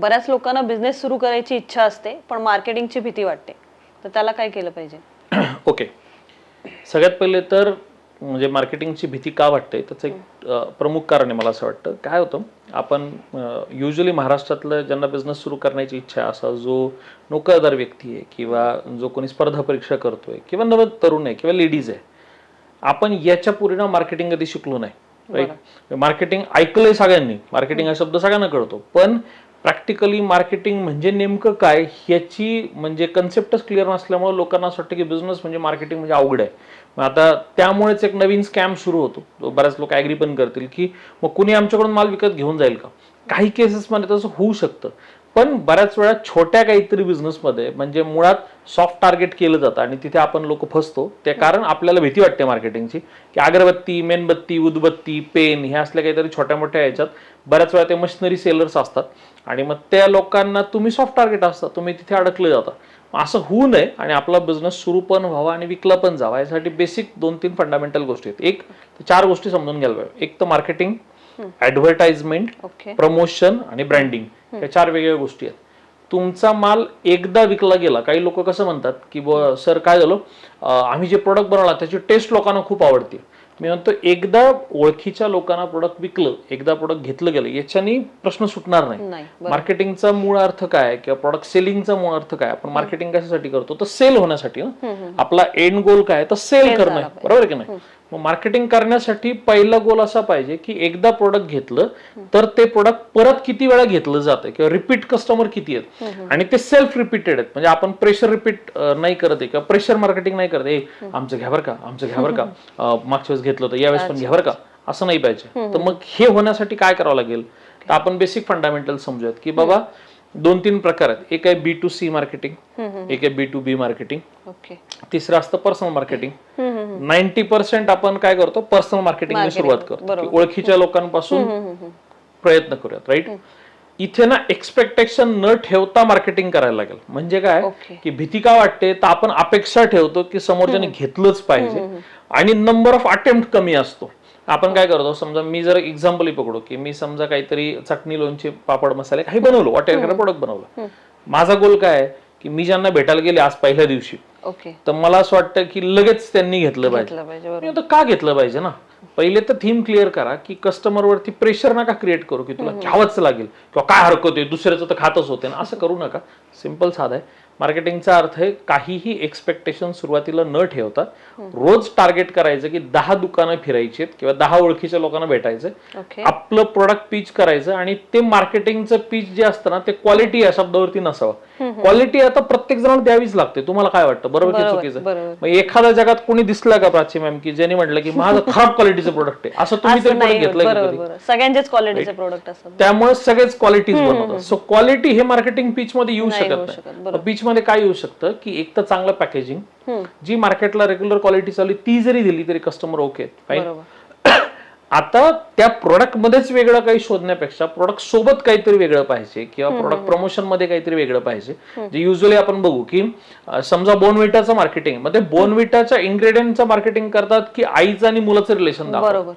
बऱ्याच लोकांना बिझनेस सुरू करायची इच्छा असते पण मार्केटिंगची भीती वाटते. तर त्याला काय केलं पाहिजे? ओके सगळ्यात पहिले तर म्हणजे मार्केटिंगची भीती का वाटते? त्याचं एक प्रमुख कारण आहे मला असं वाटतं. काय होतं? आपण युजली महाराष्ट्रातलं ज्यांना बिझनेस सुरू करण्याची इच्छा आहे असा जो नोकरदार व्यक्ती आहे किंवा जो कोणी स्पर्धा परीक्षा करतोय किंवा नव तरुण आहे किंवा लेडीज आहे आपण याच्या पूर्वी ना मार्केटिंग कधी शिकलो नाही राईट मार्केटिंग ऐकलंय सगळ्यांनी. मार्केटिंग हा शब्द सगळ्यांना कळतो. पण प्रॅक्टिकली मार्केटिंग म्हणजे नेमकं काय? ह्याची म्हणजे कन्सेप्टच क्लिअर नसल्यामुळे लोकांना असं वाटतं की बिझनेस म्हणजे मार्केटिंग म्हणजे अवघड आहे. मग आता त्यामुळेच एक नवीन स्कॅम सुरू होतो. बऱ्याच लोक ॲग्री पण करतील की मग कुणी आमच्याकडून माल विकत घेऊन जाईल का? काही केसेसमध्ये तसं होऊ शकतं. पण बऱ्याच वेळा छोट्या काहीतरी बिझनेसमध्ये म्हणजे मुळात सॉफ्ट टार्गेट केलं जातं आणि तिथे आपण लोक फसतो. ते कारण आपल्याला भीती वाटते मार्केटिंगची की अगरबत्ती मेणबत्ती उदबत्ती पेन ह्या असल्या काहीतरी छोट्या मोठ्या ह्याच्यात बऱ्याच वेळा ते मशिनरी सेलर्स असतात. आणि मग त्या लोकांना तुम्ही सॉफ्ट टार्गेट असता तुम्ही तिथे अडकले जाता. असं होऊ नये आणि आपला बिझनेस सुरू पण व्हावा आणि विकला पण जावा. यासाठी बेसिक दोन तीन फंडामेंटल गोष्टी आहेत. एक चार गोष्टी समजून घ्यायला पाहिजे. एक तर मार्केटिंग ऍडव्हर्टाइजमेंट प्रमोशन आणि ब्रँडिंग या चार वेगळ्या गोष्टी आहेत. तुमचा माल एकदा विकला गेला काही लोक कसं म्हणतात की सर काय झालं? आम्ही जे प्रोडक्ट बनवला त्याची टेस्ट लोकांना खूप आवडते. मी म्हणतो एकदा ओळखीच्या लोकांना प्रोडक्ट विकलं एकदा प्रोडक्ट घेतलं गेलं याच्यानी प्रश्न सुटणार नाही. मार्केटिंगचा मूळ अर्थ काय किंवा प्रॉडक्ट सेलिंगचा मूळ अर्थ काय आपण मार्केटिंग कशासाठी करतो? तर सेल होण्यासाठी ना आपला एंड गोल काय तर सेल करणं आहे. बरोबर आहे की नाही? मग मार्केटिंग करण्यासाठी पहिला गोल असा पाहिजे की एकदा प्रोडक्ट घेतलं तर ते प्रोडक्ट परत किती वेळा घेतलं जातं किंवा रिपीट कस्टमर किती आहेत? आणि ते सेल्फ रिपीटेड आहेत. म्हणजे आपण प्रेशर रिपीट नाही करत आहे किंवा प्रेशर मार्केटिंग नाही करत ए आमचं घ्या बरं का आमचं घ्या बरं का. मागच्या वेळेस घेतलं होतं. यावेळेस पण घ्या बरं का? असं नाही पाहिजे. तर मग हे होण्यासाठी काय करावं लागेल? तर आपण बेसिक फंडामेंटल समजूयात की बाबा दोन तीन प्रकार आहेत. एक आहे बी टू सी मार्केटिंग एक आहे बी टू बी मार्केटिंग तिसरं असतं पर्सनल मार्केटिंग नाईन्टी पर्सेंट आपण काय करतो? पर्सनल मार्केटिंग सुरुवात करतो. ओळखीच्या लोकांपासून प्रयत्न करूयात राईट इथे ना एक्सपेक्टेशन न ठेवता मार्केटिंग करायला लागेल. म्हणजे काय. की भीती का वाटते? तर आपण अपेक्षा ठेवतो की समोरच्याने घेतलंच पाहिजे. आणि नंबर ऑफ अटेम्प्ट कमी असतो. आपण काय करतो समजा मी जर एक्झाम्पल पकडू की मी समजा काहीतरी चटणी लोणची पापड मसाले काही बनवलं वॉट एव्हर प्रोडक्ट बनवलं. माझा गोल काय की मी ज्यांना भेटायला गेले आज पहिल्या दिवशी ओके तर मला असं वाटतं की लगेच त्यांनी घेतलं पाहिजे. का घेतलं पाहिजे ना? पहिले तर थीम क्लिअर करा की कस्टमर वरती प्रेशर नका क्रिएट करू की तुला घ्यावंच लागेल किंवा काय हरकत आहे दुसऱ्याचं तर खातच होते ना असं करू नका. सिंपल साधा आहे. मार्केटिंगचा अर्थ आहे काहीही एक्सपेक्टेशन सुरुवातीला न ठेवता रोज टार्गेट करायचं की दहा दुकानं फिरायची किंवा दहा ओळखीच्या लोकांना भेटायचं आपलं प्रोडक्ट पिच करायचं आणि ते मार्केटिंगचं पिच जे असतं ना ते क्वालिटी या शब्दावरती नसावं. क्वालिटी आता प्रत्येक जणांना द्यावीच लागते. तुम्हाला काय वाटतं? बरोबर की चुकीचं? मग एखाद्या जगात कोणी दिसला का प्राची मॅम की ज्यांनी म्हटलं की माझं खराब क्वालिटीचं प्रोडक्ट आहे? असं तुम्ही तरी? बरोबर सगळ्यांचेच क्वालिटीचे प्रोडक्ट असतात. त्यामुळे सगळेच क्वालिटीज बनवतात. सो क्वालिटी हे मार्केटिंग पिच मध्ये येऊ शकत, नाही. पिच मध्ये काय येऊ शकतं की एक तर चांगलं पॅकेजिंग. जी मार्केटला रेग्युलर क्वालिटी चालली ती जरी दिली तरी कस्टमर ओके आता त्या प्रोडक्ट मध्येच वेगळं काही शोधण्यापेक्षा प्रोडक्ट सोबत काहीतरी वेगळं पाहिजे किंवा प्रोडक्ट प्रमोशनमध्ये काहीतरी वेगळं पाहिजे. जे युजली आपण बघू की समजा बोनविटाचं मार्केटिंगमध्ये बोनविटाच्या इन्ग्रेडियंटचं मार्केटिंग करतात की आईचं आणि मुलाचं रिलेशन दाखवतात. बरोबर.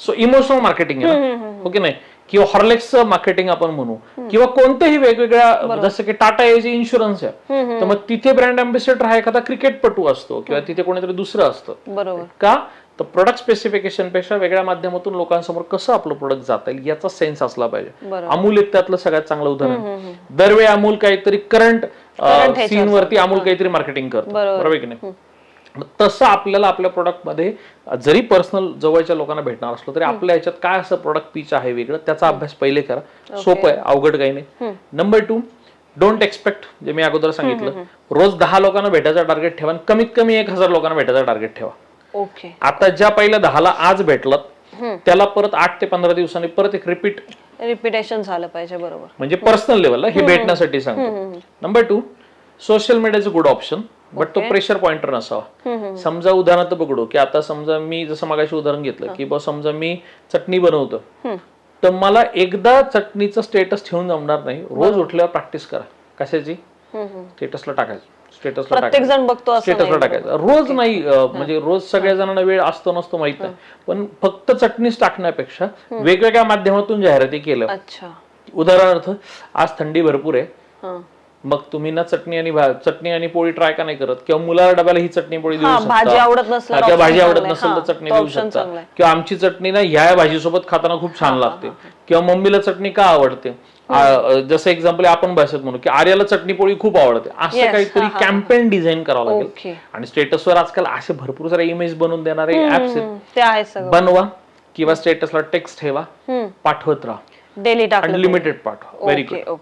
सो इमोशनल मार्केटिंग आहे ओके नाही? किंवा हॉर्लेक्सचं मार्केटिंग आपण म्हणू. किंवा कोणत्याही वेगवेगळ्या जसं की टाटा एजी इन्शुरन्स आहे. तर मग तिथे ब्रँड अँबॅसेडर हा एखादा क्रिकेटपटू असतो किंवा तिथे कोणीतरी दुसरं असतं. बरोबर. का? तर प्रोडक्ट स्पेसिफिकेशनपेक्षा वेगळ्या माध्यमातून लोकांसमोर कसं आपलं प्रोडक्ट जाता येईल याचा सेन्स असला पाहिजे. अमूल एक त्यातलं सगळ्यात चांगलं उदाहरण. दरवेळी अमूल काहीतरी करंट सीन वरती अमूल काहीतरी मार्केटिंग करतो. बरोबर. की नाही? तसं आपल्याला आपल्या प्रोडक्टमध्ये जरी पर्सनल जवळच्या लोकांना भेटणार असलो तरी आपल्या ह्याच्यात काय असं प्रोडक्ट पीच आहे वेगळं त्याचा अभ्यास पहिले करा. सोपं आहे अवघड काही नाही. नंबर टू डोंट एक्सपेक्ट जे मी अगोदर सांगितलं रोज दहा लोकांना भेटायचा टार्गेट ठेवा आणि कमीत कमी एक हजार लोकांना भेटायचा टार्गेट ठेवा. ओके. आता ज्या पहिल्या दहाला आज भेटलात त्याला परत आठ ते पंधरा दिवसांनी परत एक रिपीट रिपिटेशन झालं पाहिजे बरोबर. म्हणजे पर्सनल लेवलला हे भेटण्यासाठी सांगतो. नंबर टू सोशल मीडियाचं गुड ऑप्शन बट तो प्रेशर पॉइंटर नसावा. समजा उदाहरणार्थ पकडू की आता समजा मी जसं मगाशी उदाहरण घेतलं की बा समजा मी चटणी बनवतो तर मला एकदा चटणीचं स्टेटस ठेवून जमणार नाही. रोज उठल्यावर प्रॅक्टिस करा. कशाची? स्टेटसला टाकायचं. स्टेटसला बघतो टाकायचं. रोज नाही म्हणजे रोज सगळ्या जणांना वेळ असतो नसतो माहीत नाही. पण फक्त चटणीच टाकण्यापेक्षा वेगवेगळ्या माध्यमातून जाहिराती केलं उदाहरणार्थ आज थंडी भरपूर आहे. मग तुम्ही ना चटणी आणि चटणी आणि पोळी ट्राय का नाही करत? किंवा मुलाला डब्याला ही चटणी पोळी देऊ हा, शकता. भाजी आवडत नसल्यावर हा, किंवा भाजी आवडत. नसेल तर हा, चटणी देऊ शकता. किंवा आमची चटणी ना ह्या भाजीसोबत खाताना खूप छान लागते. किंवा मम्मीला चटणी का आवडते? आ- जसं एक्झाम्पल आपण भाषेत म्हणू की आर्याला चटणी पोळी खूप आवडते. असं काहीतरी हा, हा, कॅम्पेन डिझाईन करावं लागेल. आणि स्टेटसवर आजकाल असे भरपूर सारे इमेज बनवून देणारे ऍप्स आहेत. बनवा किंवा स्टेटसला टेक्स्ट ठेवा. पाठवत राहा. डेली अनलिमिटेड पाठवा. व्हेरी गुड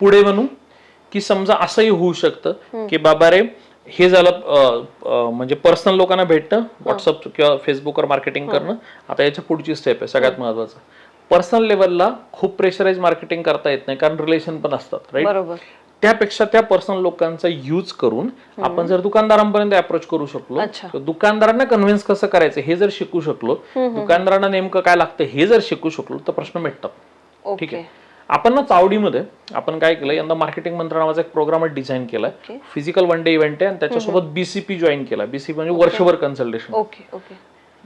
पुढे म्हणू की समजा असंही होऊ शकतं की बाबा रे हे झालं म्हणजे पर्सनल लोकांना भेटणं व्हॉट्सअप किंवा फेसबुकवर मार्केटिंग करणं आता याच्या पुढची स्टेप आहे सगळ्यात महत्वाचं. पर्सनल लेवलला खूप प्रेशराईज मार्केटिंग करता येत नाही कारण रिलेशन पण असतात राईट त्यापेक्षा त्या पर्सनल लोकांचा यूज करून आपण जर दुकानदारांपर्यंत अप्रोच करू शकलो. तर दुकानदारांना कन्व्हिन्स कसं करायचं हे जर शिकू शकलो दुकानदारांना नेमकं काय लागतं हे जर शिकू शकलो तर प्रश्न मिटतात. ठीक आहे? आपण ना चावडीमध्ये आपण काय केलं यंदा मार्केटिंग मंत्र नावाचा एक program design Okay. Physical one day event आहे आणि त्याच्यासोबत बीसीपी जॉईन केला. बीसीपी म्हणजे वर्षभर कन्सल्टेशन ओके ओके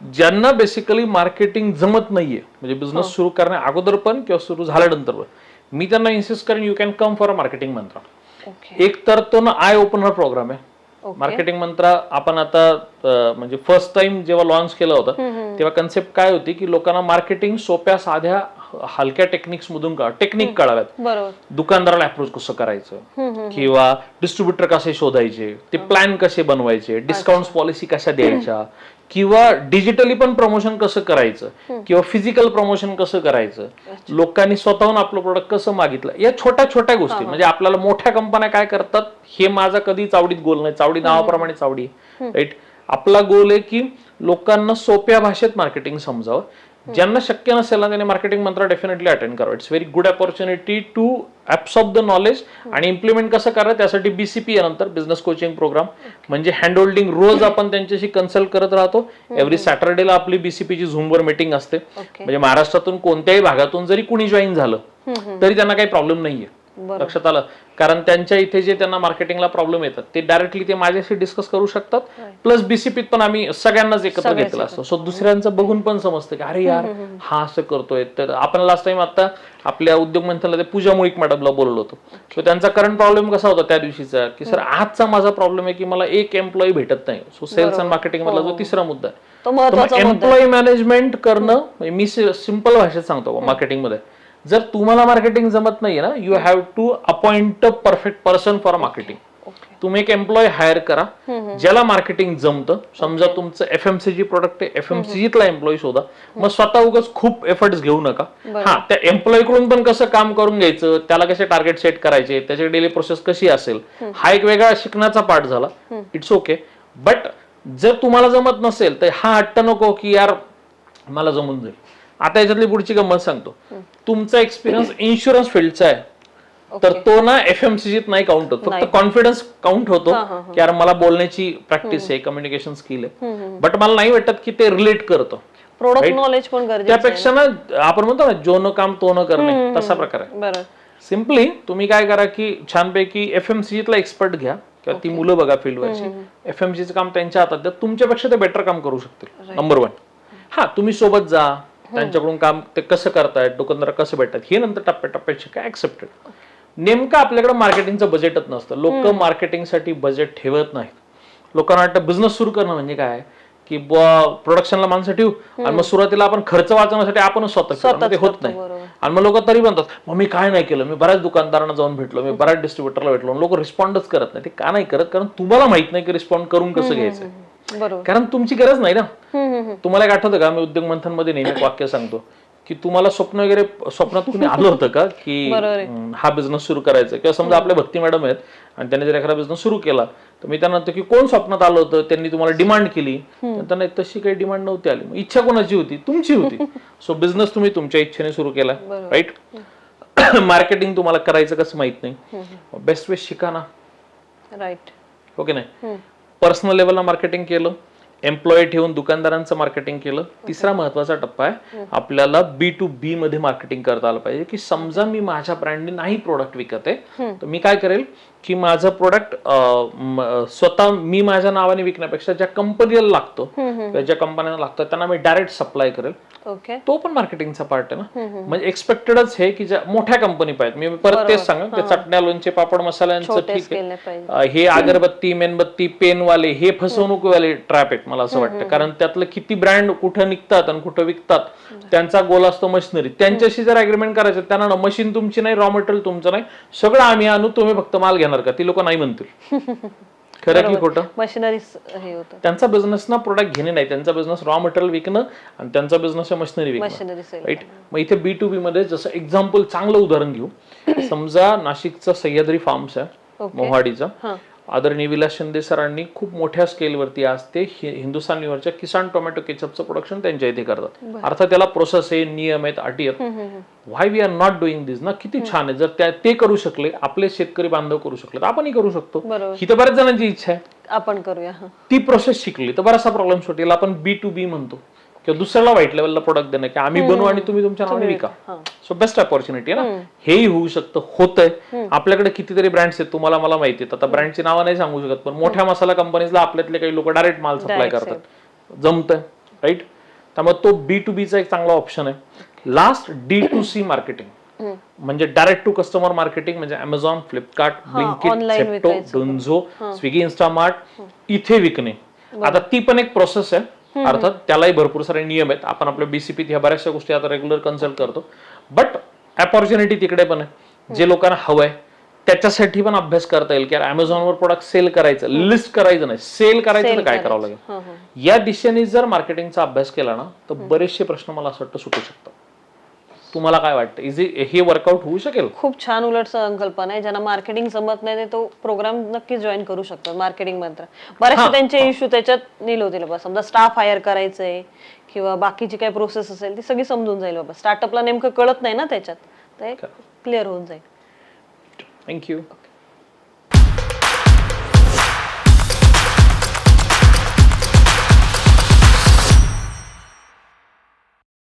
ज्यांना बेसिकली मार्केटिंग जमत नाहीये म्हणजे हो. बिझनेस सुरू करण्या अगोदर पण किंवा सुरू झाल्यानंतर पण मी त्यांना इन्सिस्ट करेन you can come for a marketing मंत्र एक तर तो ना आय ओपनर प्रोग्राम आहे. मार्केटिंग मंत्र आपण आता म्हणजे फर्स्ट टाइम जेव्हा लॉन्च केलं होतं तेव्हा कन्सेप्ट काय होती की लोकांना मार्केटिंग सोप्या साध्या हलक्या टेक्निक्स मधून कळ टेक्निक कळाव्यात. दुकानदाराला अप्रोच कसं करायचं? किंवा डिस्ट्रीब्युटर कसे शोधायचे? ते प्लॅन कसे बनवायचे? डिस्काउंट पॉलिसी कशा द्यायच्या? किंवा डिजिटली पण प्रमोशन कसं करायचं? किंवा फिजिकल प्रमोशन कसं करायचं? लोकांनी स्वतःहून आपलं प्रोडक्ट कसं मागितलं? या छोट्या छोट्या गोष्टी. म्हणजे आपल्याला मोठ्या कंपन्या काय करतात? हे माझा कधी चावडीत गोल नाही. चावडी नावाप्रमाणे चावडी. राईट आपला गोल आहे की लोकांना सोप्या भाषेत मार्केटिंग समजावं. ज्यांना शक्य नसेल ना त्यांनी मार्केटिंग मंत्र डेफिनेटली अटेंड करावं. It's very good opportunity to absorb the knowledge आणि इम्प्लिमेंट कसं करायचं त्यासाठी बीसीपी नंतर बिझनेस कोचिंग प्रोग्राम म्हणजे हँड होल्डिंग रोज आपण त्यांच्याशी कन्सल्ट करत राहतो. एव्हरी सॅटर्डेला आपली बीसीपीची झूमवर मीटिंग असते. म्हणजे महाराष्ट्रातून कोणत्याही भागातून जरी कुणी जॉईन झालं तरी त्यांना काही प्रॉब्लेम नाहीये. लक्षात आलं? कारण त्यांच्या इथे जे त्यांना मार्केटिंगला प्रॉब्लेम येतात ते डायरेक्टली ते माझ्याशी डिस्कस करू शकतात. प्लस बीसीपीत पण आम्ही सगळ्यांनाच एकत्र घेतलं असतं. सो दुसऱ्यांचं बघून पण समजतं की अरे यार हा असं करतोय. तर आपण लास्ट टाइम आता आपल्या उद्योग ते पूजा मुळीक मॅडमला बोलवलं होतं. सो त्यांचा करंट प्रॉब्लेम कसा होता त्या दिवशीचा? की सर आजचा माझा प्रॉब्लेम आहे की मला एक एम्प्लॉई भेटत नाही. सो सेल्स अँड मार्केटिंग मधला जो तिसरा मुद्दा आहे. एम्प्लॉई मॅनेजमेंट करणं म्हणजे मी सिंपल भाषेत सांगतो मार्केटिंगमध्ये. जर तुम्हाला मार्केटिंग जमत नाहीये ना you have to appoint a perfect person for marketing तुम्ही एक एम्प्लॉय हायर करा ज्याला मार्केटिंग जमतं समजा तुमचं एफएमसीजी प्रोडक्ट आहे एफएमसीजीतला एम्प्लॉय शोधा. मग स्वतः उगाच खूप एफर्ट्स घेऊ नका. हा त्या एम्प्लॉयकडून पण कसं काम करून घ्यायचं त्याला कसे टार्गेट सेट करायचे त्याची डेली प्रोसेस कशी असेल हा एक वेगळा शिकण्याचा पार्ट झाला. इट्स ओके बट जर तुम्हाला जमत नसेल तर हा हट्ट नको की यार मला जमून जाईल. आता याच्यातली पुढची गंमत सांगतो. तुमचा एक्सपिरियन्स इन्शुरन्स फील्डचा आहे. तर तो ना एफएमसीजीत नाही काउंट होत. फक्त कॉन्फिडन्स काउंट होतो. की यार मला बोलण्याची प्रॅक्टिस आहे कम्युनिकेशन स्किल आहे. बट मला नाही वाटत की ते रिलेट करतं. प्रोडक्ट नॉलेज पण त्यापेक्षा ना आपण म्हणतो ना जो न काम तो न करणे. तसा प्रकार आहे. सिम्पली तुम्ही काय करा की छानपैकी एफएमसीजीतला एक्सपर्ट घ्या. किंवा ती मुलं बघा फील्डवरची एफएमसीचं काम त्यांच्या हातात द्या. तुमच्यापेक्षा ते बेटर काम करू शकतील. नंबर वन हा तुम्ही सोबत जा. त्यांच्याकडून काम ते कसं करतायत दुकानदार कसं भेटतात हे नंतर टप्प्याटप्प्यात शिका ऍक्सेप्टेड नेमकं आपल्याकडे मार्केटिंगचं बजेटच नसतं. लोक मार्केटिंगसाठी बजेट ठेवत नाहीत. लोकांना वाटतं बिझनेस सुरू करणं म्हणजे काय? की प्रोडक्शनला माणसं ठेवू आणि मग सुरुवातीला आपण खर्च वाचवण्यासाठी आपणच स्वतः ते होत नाही. आणि मग लोक तरी म्हणतात मग मी काय नाही केलं? मी बऱ्याच दुकानदारांना जाऊन भेटलो मी बऱ्याच डिस्ट्रीब्युटरला भेटलो. लोक रिस्पॉन्डच करत नाही ते का नाही करत? कारण तुम्हाला माहीत नाही की रिस्पॉन्ड करून कसं घ्यायचं बरोबर. कारण तुमची गरज नाही ना. तुम्हाला एक आठवतं का? मी उद्योग मंथनमध्ये नेहमी एक वाक्य सांगतो की तुम्हाला स्वप्न वगैरे स्वप्नात कुणी आलं होतं का? की हा बिझनेस सुरू करायचा किंवा समजा आपल्या भक्ती मॅडम आहेत आणि त्यांनी जर एखादा बिझनेस सुरू केला तर मी त्यांना म्हणतो की कोण स्वप्नात आलं होतं? त्यांनी तुम्हाला डिमांड केली. त्यांना तशी काही डिमांड नव्हती आली. इच्छा कोणाची होती? तुमची होती. सो बिझनेस तुम्ही तुमच्या इच्छेने सुरू केला राईट मार्केटिंग तुम्हाला करायचं कसं माहीत नाही. बेस्ट वे शिका ना. राईट ओके नाही? पर्सनल लेवलला मार्केटिंग केलं एम्प्लॉई ठेवून दुकानदारांचं मार्केटिंग केलं. तिसरा महत्त्वाचा टप्पा आहे आपल्याला बी टू बी मध्ये मार्केटिंग करता आलं पाहिजे की समजा मी माझ्या ब्रँडने नाही प्रोडक्ट विकत आहे तर मी काय करेल की माझं प्रोडक्ट स्वतः मी माझ्या नावाने विकण्यापेक्षा ज्या कंपनीला लागतो किंवा ज्या कंपन्यांना लागतं त्यांना मी डायरेक्ट सप्लाय करेल. ओके तो पण मार्केटिंगचा पार्ट आहे ना. म्हणजे एक्सपेक्टेडच हे की ज्या मोठ्या कंपनी पाहिजेत. मी परत तेच सांगा की चटण्या लोणचे पापड मसाल्यांचं ठीक आहे. हे अगरबत्ती मेणबत्ती पेनवाले हे फसवणूकवाले ट्रॅप आहेत मला असं वाटतं. कारण त्यातलं किती ब्रँड कुठं निघतात आणि कुठं विकतात त्यांचा गोल असतो मशिनरी त्यांच्याशी जर अग्रीमेंट करायचं त्यांना मशीन तुमची नाही रॉ मटेरियल तुमचं नाही. सगळं आम्ही आणू तुम्ही फक्त माल घेणार का? ती लोक नाही म्हणतील. खरं की खोटं? मशिनरी हे होतं. त्यांचा बिझनेस ना प्रोडक्ट घेणे नाही. त्यांचा बिझनेस रॉ मटेरियल विकणं आणि त्यांचा बिझनेस आहे मशिनरी विकणं. राईट मग इथे बी टू बी मध्ये जसं एक्झाम्पल चांगलं उदाहरण घेऊ. समजा नाशिकचा सह्याद्री फार्म्स आहे. मोहाडीचा. आदरणीय विलास शिंदे सरांनी खूप मोठ्या स्केलवरती आज ते हि- हिंदुस्थान युनिव्हरच्या किसान टोमॅटो केचपचं प्रोडक्शन त्यांच्या इथे करतात. अर्थात त्याला प्रोसेस आहे नियम आहेत अटी आहेत. Why we are not doing this ना किती छान आहे. जर त्या ते करू शकले आपले शेतकरी बांधव करू शकले तर आपणही करू शकतो. ही तर बऱ्याच जणांची इच्छा आहे. आपण करूया ती प्रोसेस शिकली तर बराचसा प्रॉब्लेम सुटेल. आपण बी टू बी म्हणतो. किंवा दुसऱ्याला व्हाईट लेवलला प्रोडक्ट देणं की आम्ही बनवू आणि तुम्ही तुमच्या नावाने विका. हा. सो बेस्ट ऑपॉर्च्युनिटी आहे ना. हेही होऊ शकतं होतंय. आपल्याकडे कितीतरी ब्रँड्स आहेत तुम्हाला मला माहिती आहेत. आता ब्रँडची नावं नाही सांगू शकत पण मोठ्या मसाला कंपनीजला आपल्यातले काही लोक डायरेक्ट माल सप्लाय करतात. जमतंय राईट त्यामुळे तो बी टू बीचा एक चांगला ऑप्शन आहे. Last D to C marketing म्हणजे डायरेक्ट टू कस्टमर मार्केटिंग म्हणजे अमेझॉन फ्लिपकार्ट ब्लिंकिट सेप्टो. डोन्झो स्विगी इन्स्टामार्ट इथे विकणे. आता ती पण एक प्रोसेस आहे. अर्थात त्यालाही भरपूर सारे नियम आहेत. आपण आपल्या बीसीपी ह्या बऱ्याचशा गोष्टी आता रेग्युलर कन्सल्ट करतो. बट अपॉर्च्युनिटी तिकडे पण आहे. जे लोकांना हवंय त्याच्यासाठी पण अभ्यास करता येईल की अमेझॉनवर प्रोडक्ट सेल करायचं लिस्ट करायचं नाही. सेल करायचं तर काय करावं लागेल? या दिशेने जर मार्केटिंगचा अभ्यास केला ना तर बरेचसे प्रश्न मला असं वाटतं सुटू शकतात. तुम्हाला काय वाटतं? इझी हे वर्कआउट होऊ शकेल? खूप छान उलट संकल्पना आहे. ज्यांना मार्केटिंग जमत नाही ते तो प्रोग्राम नक्की जॉईन करू शकतात मार्केटिंग मंत्र. बरेचसे त्यांचे इश्यू त्याच्यात नील होतील बाबा. समजा स्टाफ हायर करायचंय किंवा बाकीची काय प्रोसेस असेल ती सगळी समजून जाईल बाबा. स्टार्टअपला नेमकं कळत नाही ना त्याच्यात. ते क्लिअर होऊन जाईल. थँक्यू